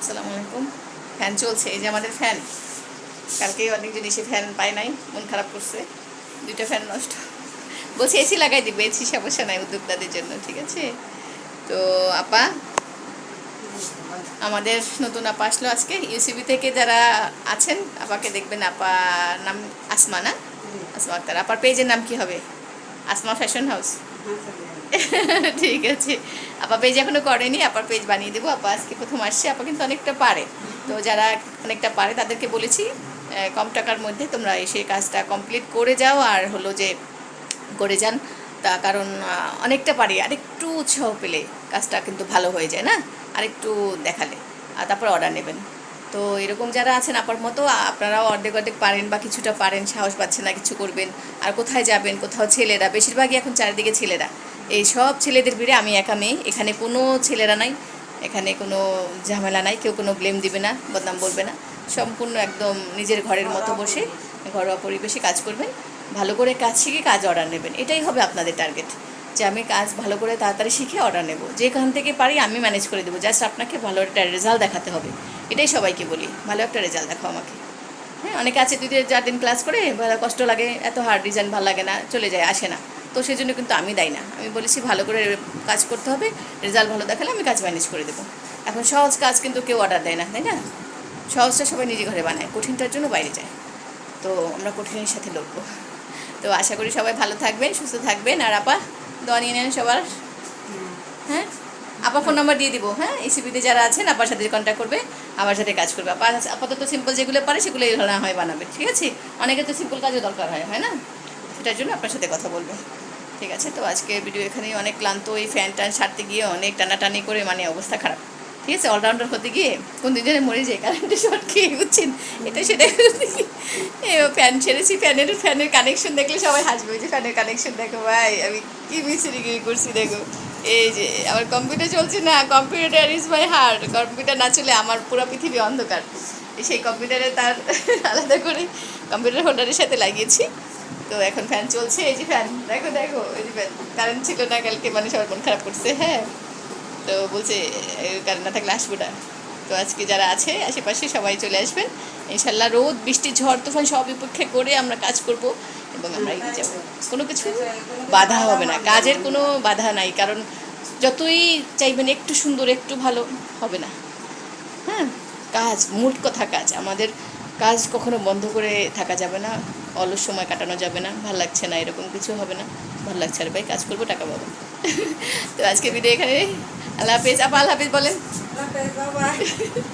আসসালামু আলাইকুম। ফ্যান চলছে, এই যে আমাদের ফ্যান। কালকে অনেকজন এসে ফ্যান পায় নাই, মন খারাপ করছে। দুইটা ফ্যান নষ্ট। বলছি এসি লাগাই দিবে, এসি সমস্যা নাই উদ্যোক্তাদের জন্য, ঠিক আছে? তো আপা, আমাদের নতুন আপা আসলো আজকে। ইউসিবি থেকে যারা আছেন, আপাকে দেখবেন আপা নাম আসমানা আসমা আপার পেজের নাম কি হবে? আসমা ফ্যাশন হাউস ঠিক আছে। আপা পেজ এখনও করেনি, আপার পেজ বানিয়ে দেবো। আপা আজকে প্রথম আসছে, আপা কিন্তু অনেকটা পারে। তো যারা অনেকটা পারে, তাদেরকে বলেছি কম টাকার মধ্যে তোমরা এসে কাজটা কমপ্লিট করে যাও। আর হলো যে, করে যান। তা কারণ অনেকটা পারি। আরেকটু উৎসাহ পেলে কাজটা কিন্তু ভালো হয়ে যায়, না? আরেকটু দেখালে। আর তারপর অর্ডার নেবেন। তো এরকম যারা আছেন আপার মতো, আপনারাও অর্ধেক অর্ধেক পারেন বা কিছুটা পারেন, সাহস পাচ্ছেন না, কিছু করবেন। আর কোথায় যাবেন, কোথাও ছেলেরা, বেশিরভাগই এখন চারিদিকে ছেলেরা। এই সব ছেলেদের ভিড়ে আমি একা মেয়ে, এখানে কোনো ছেলেরা নাই, এখানে কোনো ঝামেলা নাই, কেউ কোনো ব্লেম দিবে না, বদনাম বলবে না। সম্পূর্ণ একদম নিজের ঘরের মতো বসে ঘরোয়া পরিবেশে কাজ করবেন, ভালো করে কাজ শিখে কাজ অর্ডার নেবেন। এটাই হবে আপনাদের টার্গেট যে আমি কাজ ভালো করে তাড়াতাড়ি শিখে অর্ডার নেব। যেখান থেকে পারি আমি ম্যানেজ করে দেবো। জাস্ট আপনাকে ভালো একটা রেজাল্ট দেখাতে হবে। এটাই সবাইকে বলি। ভালো একটা রেজাল্ট দেখো আমাকে। হ্যাঁ অনেকে আছে দুই চার দিন ক্লাস করে ভালো কষ্ট লাগে, এত হার্ড ডিজাইন ভালো লাগে না, চলে যায়, আসে না। তো সেই জন্য কিন্তু আমি দেয় না। আমি বলেছি ভালো করে কাজ করতে হবে রেজাল্ট ভালো দেখালে আমি কাজ ম্যানেজ করে দেবো। এখন সহজ কাজ কিন্তু কেউ অর্ডার দেয় না, তাই না? সহজটা সবাই নিজে ঘরে বানায়, কঠিনটার জন্য বাইরে যায়। তো আমরা কঠিনের সাথে লড়বো। তো আশা করি সবাই ভালো থাকবেন, সুস্থ থাকবেন। আর আপা দোয়া নিয়ে নেন সবার। হ্যাঁ? আপা ফোন নাম্বার দিয়ে দিব হ্যাঁ? ইসিবিতে যারা আছেন, আপার সাথে কন্ট্যাক্ট করবে আমার সাথে কাজ করবে। আপা আপাতত সিম্পল যেগুলো পারে সেগুলো না হয় বানাবে, ঠিক আছে? অনেকে তো সিম্পল কাজও দরকার হয় হয় না? সেটার জন্য আপনার সাথে কথা বলবে। ঠিক আছে? তো আজকে ভিডিও এখানেই অনেক ক্লান্ত, এই ফ্যান ট্যান ছাড়তে গিয়ে অনেক টানাটানি করে মানে অবস্থা খারাপ। ঠিক আছে? অলরাউন্ডার হতে গিয়ে কোন দিন মরে যায় কারেন্টে শর্ট খেয়ে বুঝছেন এটা সেটা ফ্যান ছেড়েছি ফ্যানের ফ্যানের কানেকশন দেখলে সবাই হাসবে। যে ফ্যানের কানেকশন দেখো, ভাই, আমি কি মিস্ত্রি করছি দেখো। এই যে, আমার কম্পিউটার চলছে না computer is my heart computer না চলে আমার পুরো পৃথিবী অন্ধকার। সেই কম্পিউটারে তার আলাদা করে কম্পিউটার হোল্ডারের সাথে লাগিয়েছি। তো এখন ফ্যান চলছে, এই যে ফ্যান দেখো দেখো, এই যে ফ্যান কারেন্ট ছিল না, কালকে মানে সবার মন খারাপ করছে হ্যাঁ। তো বলছে কারেন্ট না থাকলে আসব না। তো আজকে যারা আছে, আশেপাশে সবাই চলে আসবেন। ইনশাল্লাহ রোদ, বৃষ্টি, ঝড়, তুফান সব বিপক্ষে করে আমরা কাজ করব এবং আমরা এগিয়ে যাব। কোনো কিছু বাধা হবে না। কাজের কোনো বাধা নাই, কারণ যতই চাইবেন একটু সুন্দর, একটু ভালো, হবে না। হ্যাঁ কাজ, মূল কথা কাজ। আমাদের কাজ কখনো বন্ধ করে থাকা যাবে না, অলস সময় কাটানো যাবে না, ভালো লাগছে না, এরকম কিছু হবে না। ভালো লাগছে আর ভাই, কাজ করব, টাকা পাবো। তো আজকে ভিডিও এখানে আল্লাহ হাফিজ। আপা, আল্লাহ হাফিজ বলেন। 拜拜。